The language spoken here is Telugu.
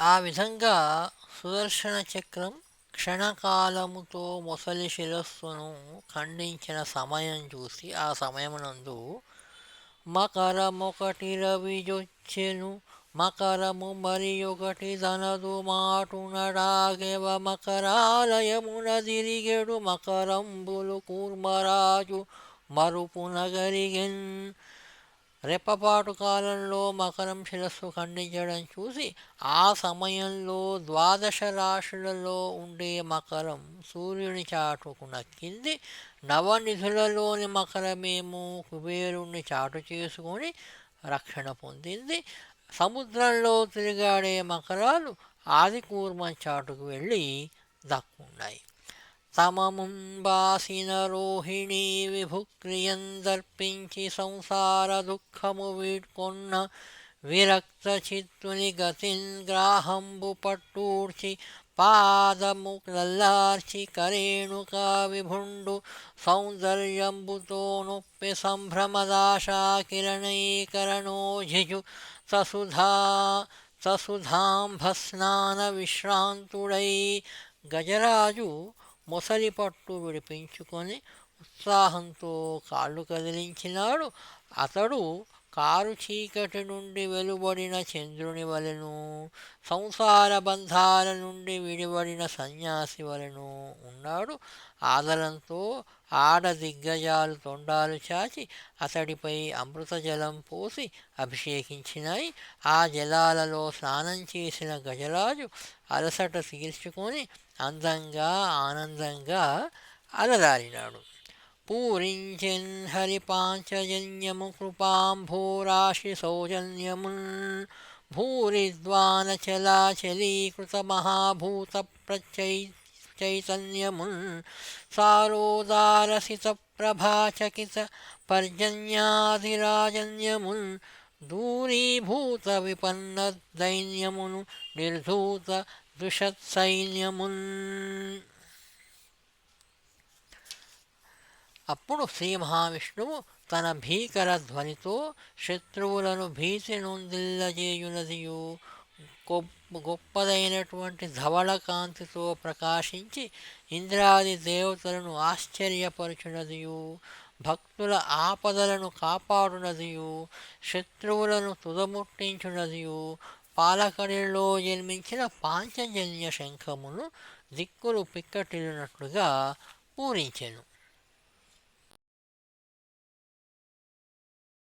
ఆ విధంగా సుదర్శన చక్రం క్షణకాలముతో మొసలి శిరస్సును ఖండించిన సమయం చూసి ఆ సమయమునందు మకరమొకటి రవిజొచ్చెను మకరము మరి ఒకటి దనదు మాటునడాగెవ మకరాలయమున తిరిగెడు. మకరంబులు కూర్మరాజు మరుపునగరిగెన్ రెప్పపాటు కాలంలో మకరం శిరస్సు ఖండించడం చూసి ఆ సమయంలో ద్వాదశ రాశులలో ఉండే మకరం సూర్యుని చాటుకు నక్కింది. నవనిధులలోని మకరమేమో కుబేరుణ్ణి చాటు చేసుకొని రక్షణ పొందింది. సముద్రంలో తిరిగాడే మకరాలు ఆది కూర్మం చాటుకు వెళ్ళి దక్కున్నాయి. తమముంబాసిన రోహిణి విభుక్రియం దర్పించి సంసార దుఃఖము వీడ్కొన్న విరక్త చిత్తుని గతిన్ గ్రాహంబు పట్టూర్చి పాదము లల్లార్చి కరేణుక విభుండు సౌందర్యంబుతో నొప్పి సంభ్రమదాశాకిరణీకరణోజిజు ససుధా ససుధాంభస్నాన విశ్రాంతుడై గజరాజు మొసలి పట్టు విడిపించుకొని ఉత్సాహంతో కాళ్ళు కదిలించినాడు. అతడు కారు చీకటి నుండి వెలువడిన చంద్రుని వలెను సంసార బంధాల నుండి విడివడిన సన్యాసి వలెను ఉన్నాడు. ఆదరంతో ఆడ దిగ్గజాలు తొండాలు చాచి అతడిపై అమృత జలం పోసి అభిషేకించినాయి. ఆ జలాలలో స్నానం చేసిన గజరాజు అలసట తీర్చుకొని అందంగా ఆనందంగా అలరాలినాడు పూరించిన్ హరిపాంచజన్యము కృపాంభూరాశిసౌజన్యమున్ కృపాంభోరాశి సౌజన్యమున్ ప్రచై చైతన్యమున్ సారోదారసిత ప్రభాచకిత పర్జన్యాధిరాజన్యమున్ దూరీభూత విపన్న దైన్యమును నిర్ధూత దుషత్సైన్యమున్ అప్పుడు శ్రీ మహావిష్ణువు తన భీకర ధ్వనితో శత్రువులను భీతి నొందిల్లజేయునదియు. గొప్పదైనటువంటి ధవళ కాంతితో ప్రకాశించి ఇంద్రాది దేవతలను ఆశ్చర్యపరచునదియు. భక్తుల ఆపదలను కాపాడునదియు. శత్రువులను తుదముట్టించునదియు. పాలకడిలో జన్మించిన పాంచజన్య శంఖమును దిక్కులు పిక్కటిల్లినట్లుగా పూరించెను.